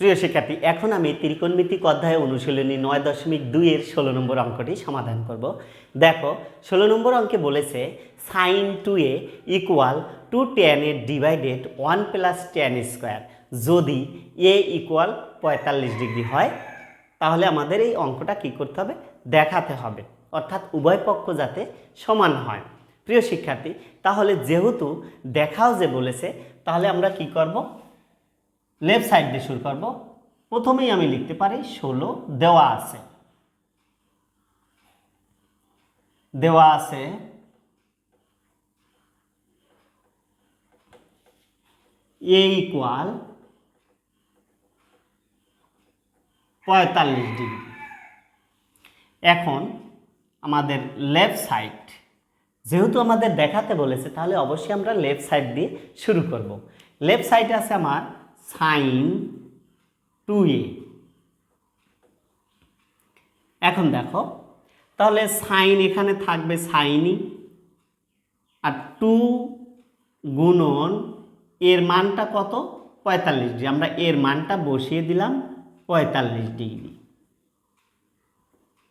প্রিয় শিক্ষার্থী, এখন আমি ত্রিকোণমিতিক অধ্যায় অনুশীলনী নয় দশমিক দুইয়ের ষোলো নম্বর অঙ্কটি সমাধান করব। দেখো, ষোলো নম্বর অঙ্কে বলেছে sine two A equal to tan A divided one plus tan square যদি এ ইকুয়াল পঁয়তাল্লিশ ডিগ্রি হয়, তাহলে আমাদের এই অঙ্কটা কী করতে হবে? দেখাতে হবে। অর্থাৎ উভয় পক্ষ যাতে সমান হয়। প্রিয় শিক্ষার্থী, তাহলে যেহেতু দেখাও যে বলেছে, তাহলে আমরা কি করব? লেফট সাইড দিয়ে শুরু করব। প্রথমেই আমি লিখতে পারি ষোলো, দেওয়া আছে। দেওয়া আছে। এ ইকুয়াল পঁয়তাল্লিশ ডিগ্রি। এখন আমাদের লেফট সাইড, যেহেতু আমাদের দেখাতে বলেছে, তাহলে অবশ্যই আমরা লেফট সাইড দিয়ে শুরু করব। লেফট সাইডে আছে আমার সাইন টু এ। এখন দেখো, তাহলে সাইন এখানে থাকবে সাইনই আর টু গুণন এর মানটা কত? পঁয়তাল্লিশ ডিগ্রি। আমরা এর মানটা বসিয়ে দিলাম পঁয়তাল্লিশ ডিগ্রি।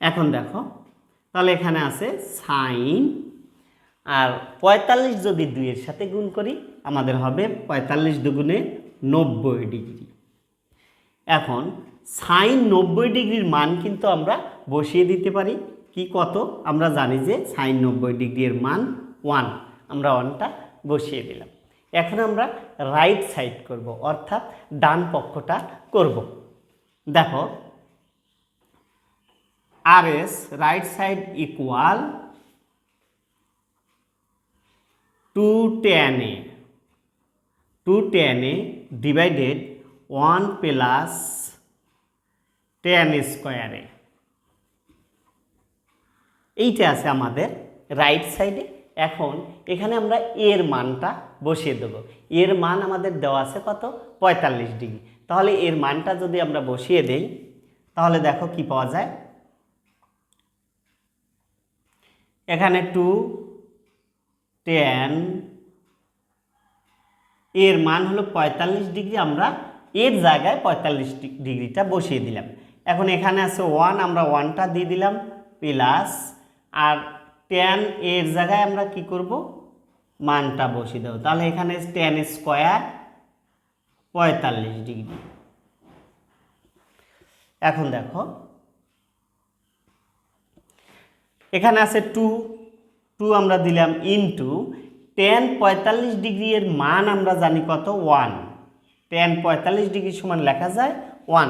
এখন দেখো, তাহলে এখানে আছে সাইন, আর পঁয়তাল্লিশ যদি দুইয়ের সাথে গুণ করি, আমাদের হবে পঁয়তাল্লিশ দুগুণে নব্বই ডিগ্রি। এখন সাইন নব্বই ডিগ্রির মান কিন্তু আমরা বসিয়ে দিতে পারি। কি কত? আমরা জানি যে সাইন নব্বই ডিগ্রির মান ওয়ান। আমরা ওয়ানটা বসিয়ে দিলাম। এখন আমরা রাইট সাইড করব, অর্থাৎ ডান পক্ষটা করব। দেখো R S right side equal to tan A. Two tan A divided one plus tan স্কোয়ারে এইটা আছে আমাদের রাইট সাইডে এখন এখানে আমরা এর মানটা বসিয়ে দেবো। এর মান আমাদের দেওয়া আছে কত? পঁয়তাল্লিশ ডিগ্রি। তাহলে এর মানটা যদি আমরা বসিয়ে দেই, তাহলে দেখো কি পাওয়া যায়? এখানে টু টেন এর মান হলো পঁয়তাল্লিশ ডিগ্রি, আমরা এর জায়গায় পঁয়তাল্লিশ ডিগ্রিটা বসিয়ে দিলাম। এখন এখানে আছে ওয়ান আমরা ওয়ানটা দিয়ে দিলাম প্লাস আর টেন এর জায়গায় আমরা কি করব? মানটা বসিয়ে দেবো। তাহলে এখানে টেন স্কোয়ার পঁয়তাল্লিশ ডিগ্রি। এখন দেখো, এখানে আছে টু টু আমরা দিলাম ইনটু টেন পঁয়তাল্লিশ ডিগ্রি এর মান আমরা জানি কত? ওয়ান টেন পঁয়তাল্লিশ ডিগ্রি সমান লেখা যায় ওয়ান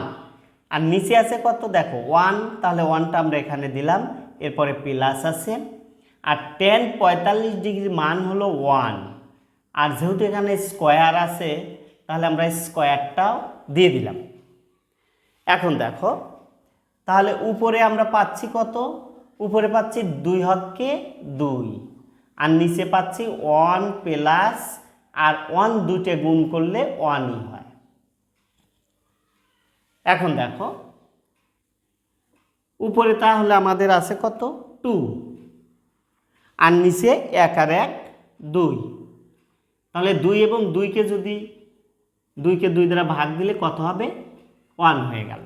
আর নিচে আছে কত? দেখো ওয়ান তাহলে ওয়ানটা আমরা এখানে দিলাম, এরপরে প্লাস আছে। আর টেন পঁয়তাল্লিশ ডিগ্রির মান হলো ওয়ান আর যেহেতু এখানে স্কোয়ার আছে, তাহলে আমরা স্কোয়ারটাও দিয়ে দিলাম। এখন দেখো, তাহলে উপরে আমরা পাচ্ছি কত? উপরে পাচ্ছি দুই হককে দুই। আর নিচে পাচ্ছি ওয়ান প্লাস আর ওয়ান দুটে গুণ করলে ওয়ানই হয়। এখন দেখো, উপরে তাহলে আমাদের আছে কত? টু আর নিচে এক আর এক, দুই। তাহলে দুই এবং দুইকে যদি দুইকে দুই দ্বারা ভাগ দিলে কত হবে? ওয়ান হয়ে গেল।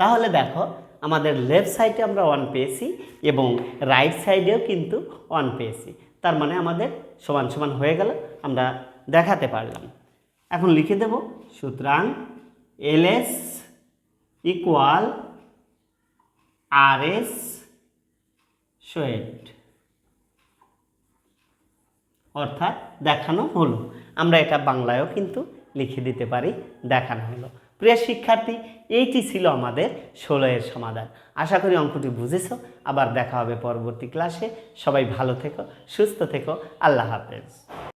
তাহলে দেখো, আমাদের লেফট সাইডে আমরা ওয়ান পেয়েছি এবং রাইট সাইডেও কিন্তু ওয়ান পেয়েছি। তার মানে আমাদের সমান সমান হয়ে গেল, আমরা দেখাতে পারলাম। এখন লিখে দেব, সুতরাং L S equal R S অর্থাৎ দেখানো হলো। আমরা এটা বাংলায়ও কিন্তু লিখে দিতে পারি, দেখানো হলো। প্রিয় শিক্ষার্থী, এইটি ছিল আমাদের ষোলোয়ের সমাধান। আশা করি অঙ্কটি বুঝেছ। আবার দেখা হবে পরবর্তী ক্লাসে সবাই ভালো থেকো, সুস্থ থেকো। আল্লাহ হাফেজ।